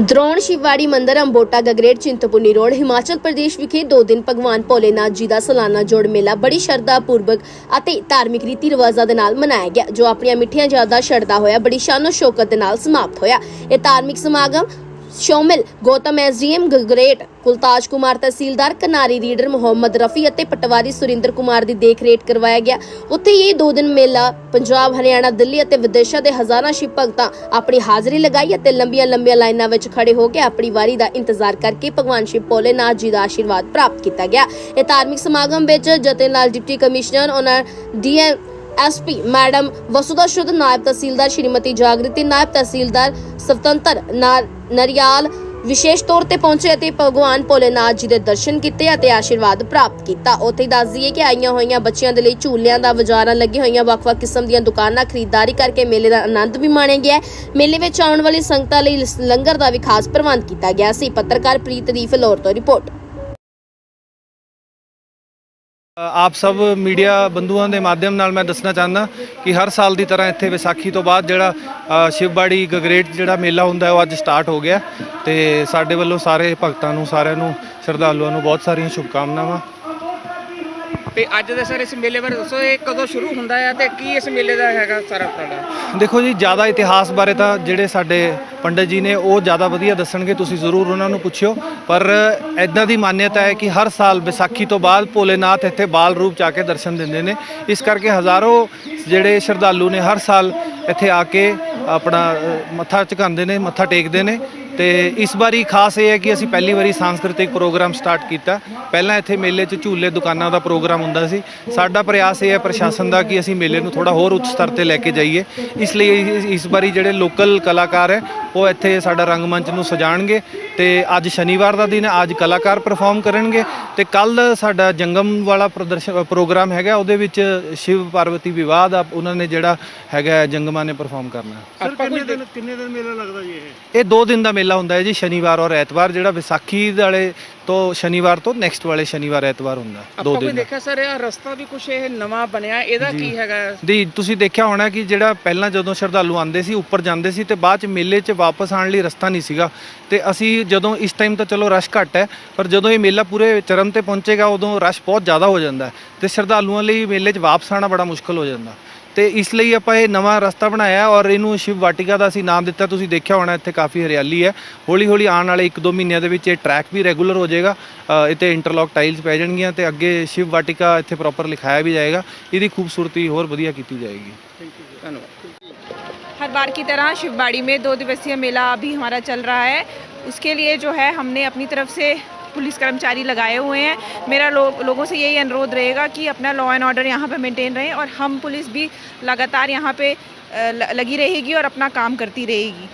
ਦਰੋਣ ਸ਼ਿਵਾੜੀ ਮੰਦਰ ਅੰਬੋਟਾ ਗਗਰੇਟ ਚਿੰਤਪੁਰਨੀ ਰੋਡ, ਹਿਮਾਚਲ ਪ੍ਰਦੇਸ਼ ਵਿਖੇ ਦੋ ਦਿਨ ਭਗਵਾਨ ਭੋਲੇਨਾਥ ਜੀ ਦਾ ਸਾਲਾਨਾ ਜੋੜ ਮੇਲਾ ਬੜੀ ਸ਼ਰਧਾ ਪੂਰਵਕ ਅਤੇ ਧਾਰਮਿਕ ਰੀਤੀ ਰਿਵਾਜ਼ਾਂ ਦੇ ਨਾਲ ਮਨਾਇਆ ਗਿਆ, ਜੋ ਆਪਣੀਆਂ ਮਿੱਠੀਆਂ ਯਾਦਾਂ ਛੱਡਦਾ ਹੋਇਆ, ਬੜੀ ਸ਼ਾਨੋ ਸ਼ੌਕਤ ਦੇ ਨਾਲ ਸਮਾਪਤ ਹੋਇਆ। ਇਹ ਧਾਰਮਿਕ ਸਮਾਗਮ ਸ਼ਾਮਿਲ, ਗੌਤਮ ਐਸਡੀਐਮ ਗਗਰੇਟ ਕੁਲਤਾਜ ਕੁਮਾਰ ਤਹਿਸੀਲਦਾਰ, ਕਨਾਰੀ ਰੀਡਰ ਮੁਹੰਮਦ ਰਫੀ ਅਤੇ ਪਟਵਾਰੀ ਸੁਰਿੰਦਰ ਕੁਮਾਰ ਦੀ ਦੇਖਰੇਖ ਕਰਵਾਇਆ ਗਿਆ। ਉੱਥੇ ਇਹ ਦੋ ਦਿਨ ਮੇਲਾ, ਪੰਜਾਬ, ਹਰਿਆਣਾ, ਦਿੱਲੀ ਅਤੇ ਵਿਦੇਸ਼ਾਂ ਦੇ ਹਜ਼ਾਰਾਂ ਸ਼ਿਵ ਭਗਤਾਂ ਆਪਣੀ ਹਾਜ਼ਰੀ ਲਗਾਈ ਅਤੇ ਲੰਬੀਆਂ ਲੰਬੀਆਂ ਲਾਈਨਾਂ ਵਿੱਚ ਖੜੇ ਹੋ ਕੇ ਆਪਣੀ ਵਾਰੀ ਦਾ ਇੰਤਜ਼ਾਰ ਕਰਕੇ ਭਗਵਾਨ ਸ਼ਿਵ ਭੋਲੇਨਾਥ ਜੀ ਦਾ ਆਸ਼ੀਰਵਾਦ ਪ੍ਰਾਪਤ ਕੀਤਾ ਗਿਆ। ਇਹ ਧਾਰਮਿਕ ਸਮਾਗਮ ਵਿੱਚ ਜਤਨ ਲਾਲ ਡਿਪਟੀ ਕਮਿਸ਼ਨਰ, ਉਹਨਾਂ ਡੀਐਮ ਐਸਪੀ ਮੈਡਮ ਵਸੁਦਾ ਸ਼ੁੱਧ ਨਾਇਬ ਤਹਿਸੀਲਦਾਰ ਸ਼੍ਰੀਮਤੀ ਜਾਗ੍ਰਿਤੀ ਨਾਇਬ ਤਹਿਸੀਲਦਾਰ ਸਵਤੰਤਰ ਨਾ- ਵਿਸ਼ੇਸ਼ ਤੌਰ ਤੇ ਪਹੁੰਚੇ ਅਤੇ ਭਗਵਾਨ ਭੋਲੇਨਾਥ ਜੀ ਦੇ ਦਰਸ਼ਨ ਕੀਤੇ ਅਤੇ ਆਸ਼ੀਰਵਾਦ ਪ੍ਰਾਪਤ ਕੀਤਾ ਉੱਥੇ ਹੀ ਦੱਸ ਦਈਏ ਕਿ ਆਈਆਂ ਹੋਈਆਂ ਬੱਚਿਆਂ ਦੇ ਲਈ ਝੂਲਿਆਂ ਦਾ ਬਾਜ਼ਾਰਾਂ ਲੱਗੀਆਂ ਹੋਈਆਂ ਵੱਖ-ਵੱਖ ਕਿਸਮ ਦੀਆਂ ਦੁਕਾਨਾਂ ਖਰੀਦਦਾਰੀ ਕਰਕੇ ਮੇਲੇ ਦਾ ਆਨੰਦ ਵੀ ਮਾਣਿਆ ਗਿਆ ਮੇਲੇ ਵਿੱਚ ਆਉਣ ਵਾਲੀ ਸੰਗਤਾਂ ਲਈ ਲੰਗਰ ਦਾ ਵੀ ਖਾਸ ਪ੍ਰਬੰਧ ਕੀਤਾ ਗਿਆ ਸੀ ਪੱਤਰਕਾਰ ਪ੍ਰੀਤ ਦੀ ਫਲੋਰ ਤੋਂ ਰਿਪੋਰਟ ਆਪ ਸਭ ਮੀਡੀਆ ਬੰਧੂਆਂ ਦੇ ਮਾਧਿਅਮ ਨਾਲ ਮੈਂ ਦੱਸਣਾ ਚਾਹੁੰਦਾ ਕਿ ਹਰ ਸਾਲ ਦੀ ਤਰ੍ਹਾਂ ਇੱਥੇ ਵਿਸਾਖੀ ਤੋਂ ਬਾਅਦ ਜਿਹੜਾ ਸ਼ਿਵਬਾੜੀ ਗਗਰੇਟ ਜਿਹੜਾ ਮੇਲਾ ਹੁੰਦਾ ਉਹ ਅੱਜ ਸਟਾਰਟ ਹੋ ਗਿਆ ਤੇ ਸਾਡੇ ਵੱਲੋਂ ਸਾਰੇ ਭਗਤਾਂ ਨੂੰ ਸਾਰਿਆਂ ਨੂੰ ਸ਼ਰਧਾਲੂਆਂ ਨੂੰ ਬਹੁਤ ਸਾਰੀਆਂ ਸ਼ੁਭਕਾਮਨਾਵਾਂ। ਤੇ ਅੱਜ ਦੇ ਸਰ ਇਸ ਮੇਲੇ ਬਾਰੇ ਦੱਸੋ ਇਹ ਕਦੋਂ ਸ਼ੁਰੂ ਹੁੰਦਾ ਹੈ ਤੇ ਕੀ ਇਸ ਮੇਲੇ ਦਾ ਹੈਗਾ ਸਾਰਾ ਤੁਹਾਡਾ? ਦੇਖੋ ਜੀ ਜ਼ਿਆਦਾ ਇਤਿਹਾਸ ਬਾਰੇ ਤਾਂ ਜਿਹੜੇ ਸਾਡੇ ਪੰਡਤ ਜੀ ਨੇ ਉਹ ਜ਼ਿਆਦਾ ਵਧੀਆ ਦੱਸਣਗੇ, ਤੁਸੀਂ ਜ਼ਰੂਰ ਉਹਨਾਂ ਨੂੰ ਪੁੱਛਿਓ। ਪਰ ਐਦਾਂ ਦੀ ਮਾਨਿਅਤਾ ਹੈ ਕਿ ਹਰ ਸਾਲ ਵਿਸਾਖੀ ਤੋਂ ਬਾਅਦ ਭੋਲੇਨਾਥ ਇੱਥੇ ਬਾਲ ਰੂਪ ਚ ਆ ਕੇ ਦਰਸ਼ਨ ਦਿੰਦੇ ਨੇ। ਇਸ ਕਰਕੇ ਹਜ਼ਾਰੋਂ ਜਿਹੜੇ ਸ਼ਰਧਾਲੂ ਨੇ ਹਰ ਸਾਲ ਇੱਥੇ ਆ ਕੇ ਆਪਣਾ ਮੱਥਾ ਝੁਕਾਉਂਦੇ ਨੇ, ਮੱਥਾ ਟੇਕਦੇ ਨੇ। ਤੇ ਇਸ ਵਾਰੀ ਖਾਸ ਇਹ ਹੈ ਕਿ ਅਸੀਂ ਪਹਿਲੀ ਵਾਰੀ ਸਾਂਸਕ੍ਰਿਤਿਕ ਪ੍ਰੋਗਰਾਮ ਸਟਾਰਟ ਕੀਤਾ। ਪਹਿਲਾਂ ਇੱਥੇ ਮੇਲੇ 'ਚ ਝੂਲੇ ਦੁਕਾਨਾਂ ਦਾ ਪ੍ਰੋਗਰਾਮ ਹੁੰਦਾ ਸੀ। ਸਾਡਾ ਪ੍ਰਯਾਸ ਇਹ ਹੈ ਪ੍ਰਸ਼ਾਸਨ ਦਾ ਕਿ ਅਸੀਂ ਮੇਲੇ ਨੂੰ ਥੋੜਾ ਹੋਰ ਉੱਚ ਸਤਰ ਤੇ ਲੈ ਕੇ ਜਾਈਏ। ਇਸ ਲਈ ਇਸ- ਵਾਰੀ ਜਿਹੜੇ ਲੋਕਲ ਕਲਾਕਾਰ ਹੈ ਉਹ ਇੱਥੇ ਸਾਡਾ ਰੰਗਮੰਚ ਨੂੰ ਸਜਾਣਗੇ ਤੇ ਅੱਜ ਸ਼ਨੀਵਾਰ ਦਾ ਦਿਨ ਹੈ ਅੱਜ ਕਲਾਕਾਰ ਪਰਫਾਰਮ ਕਰਨਗੇ ਤੇ ਕੱਲ ਸਾਡਾ ਜੰਗਮ ਵਾਲਾ ਪ੍ਰਦਰਸ਼ਨ ਪ੍ਰੋਗਰਾਮ ਹੈਗਾ ਉਹਦੇ ਵਿੱਚ ਸ਼ਿਵ ਪਾਰਵਤੀ ਵਿਵਾਹ ਦਾ ਉਹਨਾਂ ਨੇ ਜਿਹੜਾ ਹੈਗਾ ਜੰਗਮਾਂ ਨੇ ਪਰਫਾਰਮ ਕਰਨਾ। ਆਪਾਂ ਕੁਝ ਦੇਖ- ਕਿੰਨੇ ਦਿਨ ਮੇਲਾ ਲੱਗਦਾ ਜੀ ਇਹ? ਇਹ ਦੋ ਦਿਨ ਦਾ ਮੇਲਾ ਹੁੰਦਾ ਹੈ ਜੀ ਸ਼ਨੀਵਾਰ ਔਰ ਐਤਵਾਰ ਜਿਹੜਾ ਵਿਸਾਖੀ ਵਾਲੇ ਤੋਂ ਸ਼ਨੀਵਾਰ ਤੋਂ ਨੈਕਸਟ ਵਾਲੇ ਸ਼ਨੀਵਾਰ ਐਤਵਾਰ ਹੁੰਦਾ ਦੋ ਆਪਾਂ ਦਿਨ ਦਾ। ਦੇਖਿਆ ਸਰ ਇਹ ਰਸਤਾ ਵੀ ਕੁਝ ਇਹ ਨਵਾਂ ਬਣਿਆ ਇਹਦਾ ਕੀ ਹੈਗਾ? ਦੀ ਤੁਸੀਂ ਦੇਖਿਆ ਹੋਣਾ ਕਿ ਜਿਹੜਾ ਪਹਿਲਾਂ ਜਦੋਂ ਸ਼ਰਧਾਲੂ ਆਉਂਦੇ ਸੀ ਉੱਪਰ ਜਾਂਦੇ ਸੀ ਤੇ ਬਾਅਦ ਚ ਮੇਲੇ 'ਚ ਵਾਪਸ ਆਉਣ ਲਈ ਰਸਤਾ ਨਹੀਂ ਸੀਗਾ। ਤੇ ਅਸੀਂ ਜਦੋਂ ਇਸ ਟਾਈਮ ਤਾਂ ਚਲੋ ਰਸ਼ ਘੱਟ ਹੈ ਪਰ ਜਦੋਂ ਇਹ ਮੇਲਾ ਪੂਰੇ ਚਰਮ ਤੇ ਪਹੁੰਚੇਗਾ ਉਦੋਂ ਰਸ਼ ਬਹੁਤ ਜ਼ਿਆਦਾ ਹੋ ਜਾਂਦਾ ਹੈ। ਤੇ ਸ਼ਰਧਾਲੂਆਂ ਲਈ ਮੇਲੇ 'ਚ ਵਾਪਸ ਆਉਣਾ ਬੜਾ ਮੁਸ਼ਕਲ ਹੋ ਜਾਂਦਾ। ਤੇ ਇਸ ਲਈ ਆਪਾਂ ਇਹ ਨਵਾਂ ਰਸਤਾ ਬਣਾਇਆ ਔਰ ਇਹਨੂੰ ਸ਼ਿਵ ਵਾਟਿਕਾ ਦਾ ਅਸੀਂ ਨਾਮ ਦਿੱਤਾ ਤੁਸੀਂ ਦੇਖਿਆ ਹੋਣਾ ਇੱਥੇ ਕਾਫੀ ਹਰਿਆਲੀ ਹੈ ਹੌਲੀ ਹੌਲੀ ਆਉਣ ਵਾਲੇ 1-2 ਮਹੀਨਿਆਂ ਦੇ ਵਿੱਚ ਇਹ ਟਰੈਕ ਵੀ ਰੈਗੂਲਰ ਹੋ ਜਾਏਗਾ ਅ, ਇੱਥੇ ਇੰਟਰਲੌਕ ਟਾਈਲਸ ਪੈ ਜਾਣਗੀਆਂ ਤੇ ਅੱਗੇ ਸ਼ਿਵ ਵਾਟਿਕਾ ਇੱਥੇ ਪ੍ਰੋਪਰ ਲਿਖਾਇਆ ਵੀ ਜਾਏਗਾ ਇਹਦੀ ਖੂਬਸੂਰਤੀ ਹੋਰ ਵਧੀਆ ਕੀਤੀ ਜਾਏਗੀ ਧੰਨਵਾਦ हर बार की तरह शिवबाड़ी में दो दिवसीय मेला अभी हमारा चल रहा है उसके लिए जो है हमने अपनी तरफ से पुलिस कर्मचारी लगाए हुए हैं। मेरा लो, लोगों से यही अनुरोध रहेगा कि अपना लॉ एंड ऑर्डर यहाँ पर मेनटेन रहें और हम पुलिस भी लगातार यहाँ पर लगी रहेगी और अपना काम करती रहेगी।